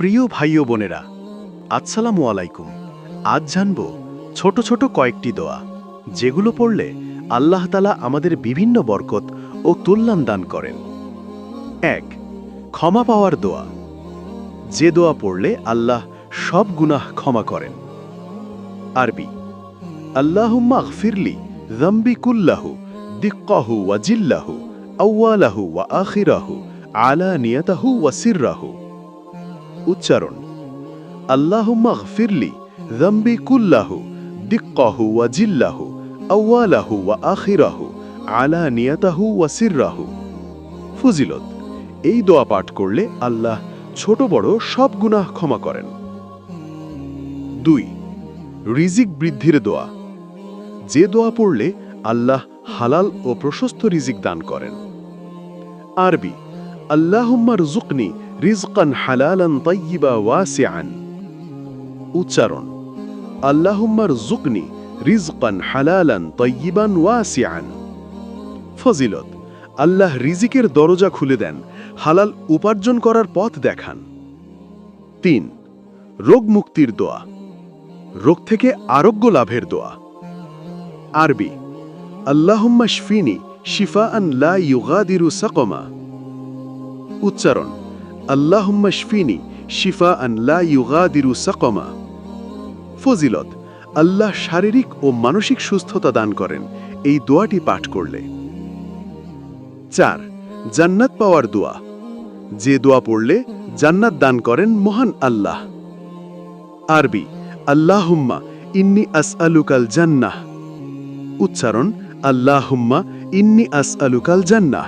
প্রিয় ভাই ও বোনেরা, আসসালামু আলাইকুম। আজ জানব ছোট ছোট কয়েকটি দোয়া, যেগুলো পড়লে আল্লাহ তালা আমাদের বিভিন্ন বরকত ও তুল্যান দান করেন। এক, ক্ষমা পাওয়ার দোয়া। যে দোয়া পড়লে আল্লাহ সব গুনাহ ক্ষমা করেন। আরবি আল্লাহুম্মা গফিরলি যম্বি কুল্লাহু দিক্কাহু ওয়া জিল্লাহু ওয়া আখিরাহু আলানিয়াতাহু ওয়া সিররাহু। উচ্চারণ। কুল্লাহু ওয়া জিল্লাহু ওয়া আখিরাহু, আলানিয়াতাহু ওয়া সিররাহু। ফজিলত, এই দোয়া পাঠ করলে আল্লাহ ছোট বড় সব গুনাহ ক্ষমা করেন। দুই, রিজিক বৃদ্ধির দোয়া। যে দোয়া পড়লে আল্লাহ হালাল ও প্রশস্ত রিজিক দান করেন। আরবি, আল্লাহুম্মা রুজুকনি রিজকান হালালান তাইয়িবা ওয়াসিআন। উচ্চারণ, আল্লাহুম্মা রুজুকনি রিজকান হালালান তাইয়িবান ওয়াসিআন। ফজিলত, আল্লাহ রিজিকের দরজা খুলে দেন, হালাল উপার্জন করার পথ দেখান। তিন, রোগ মুক্তির দোয়া, রোগ থেকে আরোগ্য লাভের দোয়া। আরবি, আল্লাহুম্মা শফিনি শিফা আন লা ইউগাদিরু সাকমা। উচ্চারণ আল্লাহুম্মা শফিনি শিফা আন ইউগাদিরু ফজিলত, আল্লাহ শারীরিক ও মানসিক সুস্থতা দান করেন, এই দোয়াটি পাঠ করলে। চার, জান্নাত পাওয়ার দোয়া। যে দোয়া পড়লে জান্নাত দান করেন মহান আল্লাহ। আরবি, আল্লাহুম্মা ইন্নি আসআলুকাল জান্নাহ। উচ্চারণ, আল্লাহুম্মা ইন্নি আস আলুকাল জান্নাহ।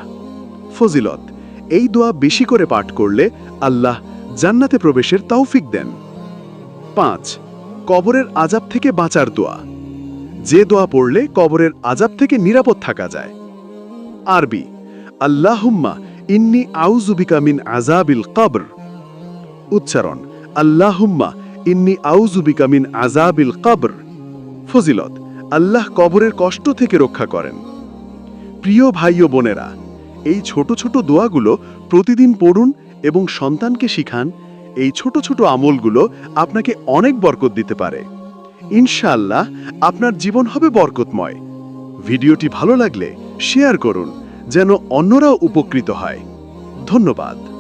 ফজিলত এই দোয়া বেশি করে পাঠ করলে আল্লাহ জান্নাতে প্রবেশের তৌফিক দেন। পাঁচ, কবরের আজাব থেকে বাঁচার দোয়া। যে দোয়া পড়লে কবরের আজাব থেকে নিরাপদ থাকা যায়। আরবি আল্লাহুম্মা ইন্নি আউজুবিকা মিন আজাবিল কবর। উচ্চারণ, আল্লাহুম্মা ইন্নি আউজুবিকা মিন আজাবিল কবর। ফজিলত, আল্লাহ কবরের কষ্ট থেকে রক্ষা করেন। প্রিয় ভাই ও বোনেরা এই ছোট ছোট দোয়াগুলো প্রতিদিন পড়ুন এবং সন্তানকে শিখান। এই ছোট ছোট আমলগুলো আপনাকে অনেক বরকত দিতে পারে। ইনশাল্লাহ আপনার জীবন হবে বরকতময়। ভিডিওটি ভালো লাগলে শেয়ার করুন, যেন অন্যরাও উপকৃত হয়। ধন্যবাদ।